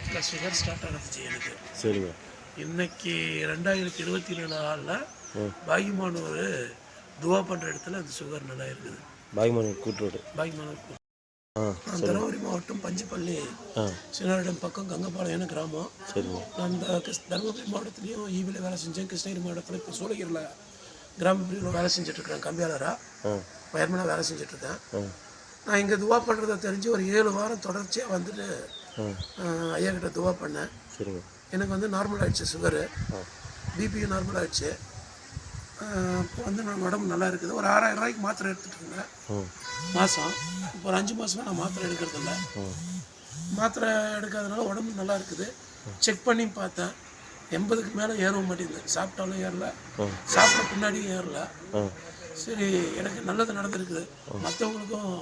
டயத்தில் sugar start ஆனதுச்சு எனக்கு. சரிங்க. இன்னைக்கு ரெண்டாயிரத்தி இருபத்தி நாலு ஆளில் பாகிமானூர் துவா பண்ணுற இடத்துல அந்த சுகர் நல்லா இருக்குது. பாய்மணி கூட்டுரோடு. பாகிமானூர் தருமபுரி மாவட்டம் பஞ்சுப்பள்ளி. சின்னாரிடம் பக்கம் கங்கப்பாளையம் கிராமம். சரிங்க. நான் இந்த தருமபுரி மாவட்டத்துலேயும் ஈபியில் வேலை செஞ்சேன். கிருஷ்ணகிரி மாவட்டத்தில் இப்போ சூளகிரியில் கிராம பிரிவில் வேலை செஞ்சுட்ருக்கேன் கம்பியாளராக வயர்மனாக வேலை செஞ்சுட்ருக்கேன். நான் இங்கே துவா பண்ணுறத தெரிஞ்சு ஒரு ஏழு வாரம் தொடர்ச்சியாக வந்துட்டு ஐயா கிட்ட துவா பண்ணேன். சரிங்க. எனக்கு வந்து நார்மல் ஆயிடுச்சு சுகரு பிபியும் நார்மல் ஆயிடுச்சு. ஆஹ், இப்போ வந்து நான் உடம்பு நல்லா இருக்குது. ஒரு ஆறாயிரம் ரூபாய்க்கு மாத்திரை எடுத்துகிட்டு இருந்தேன். மாதம் இப்போ ஒரு அஞ்சு மாதமாக நான் மாத்திரை எடுக்கிறதில்ல. மாத்திரை எடுக்காதனால உடம்பு நல்லா இருக்குது. செக் பண்ணி பார்த்தேன். எண்பதுக்கு மேலே ஏறவும் மாட்டேங்குது. சாப்பிட்டாலும் ஏறல. சாப்பிட்ட பின்னாடியும் ஏறல. சரி எனக்கு நல்லது நடந்திருக்குது. மற்றவங்களுக்கும்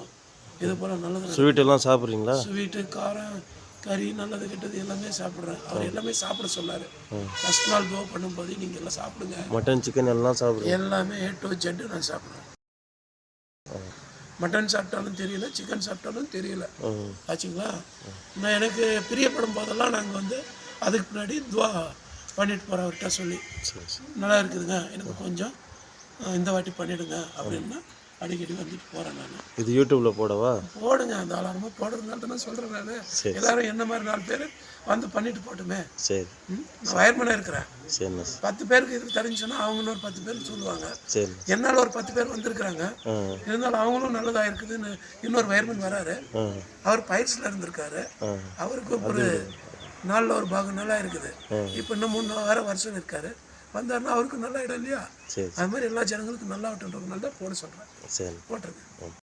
இது போல் நல்லது ஸ்வீட் எல்லாம் சாப்பிட்றீங்களா? ஸ்வீட்டு காரம் கறி நல்லது கெட்டது எல்லாமே சாப்பிட்றேன். அவர் எல்லாமே சாப்பிட சொன்னார். ஃபஸ்ட் நாள் தோ பண்ணும்போது நீங்கள் எல்லாம் சாப்பிடுங்க. மட்டன் சிக்கன் எல்லாம் சாப்பிட்றீங்க எல்லாமே ஏ டு ஜெட்டு நான் சாப்பிட்றேன். மட்டன் சாப்பிட்டாலும் தெரியல சிக்கன் சாப்பிட்டாலும் தெரியல. ஆச்சுங்களா? நான் எனக்கு பிரியப்படும் போதெல்லாம் நாங்கள் வந்து அதுக்கு முன்னாடி துவா பண்ணிட்டு போகிறோம் அவர்கிட்ட சொல்லி. நல்லா இருக்குதுங்க. எனக்கு கொஞ்சம் இந்த வாட்டி பண்ணிடுங்க அப்படின்னா அடிக்கடி வந்துட்டு போகிறேன் நான். இது யூடியூப்ல போடவா? போடுங்க அந்த ஆளாரமாக போடுறதுனால தானே சொல்கிறேன் நான். சரி. எல்லாரும் என்ன மாதிரி நாலு பேர் வந்து பண்ணிட்டு போட்டுமே. சரி? நான் வயர்மனாக இருக்கிறேன். சரிண்ணா பத்து பேருக்கு இது தெரிஞ்சுன்னா அவங்க இன்னொரு பத்து பேருக்கு சொல்லுவாங்க. சரிண்ணா என்னால் ஒரு பத்து பேர் வந்திருக்கிறாங்க. இருந்தாலும் அவங்களும் நல்லதாக இருக்குதுன்னு இன்னொரு வயர்மன் வராரு. அவர் பயிற்சியில் இருந்திருக்காரு. அவருக்கு ஒரு நாளில் ஒரு பாகம் நல்லா இருக்குது. இப்போ இன்னும் மூணு வாரம் வருஷம் இருக்காரு. வந்தாருன்னா அவருக்கு நல்ல இடம் இல்லையா? அது மாதிரி எல்லா ஜனங்களுக்கும் நல்லா விட்டுன்றதுனால தான் போட சொல்கிறேன் சரி. போட்டிருக்கேன்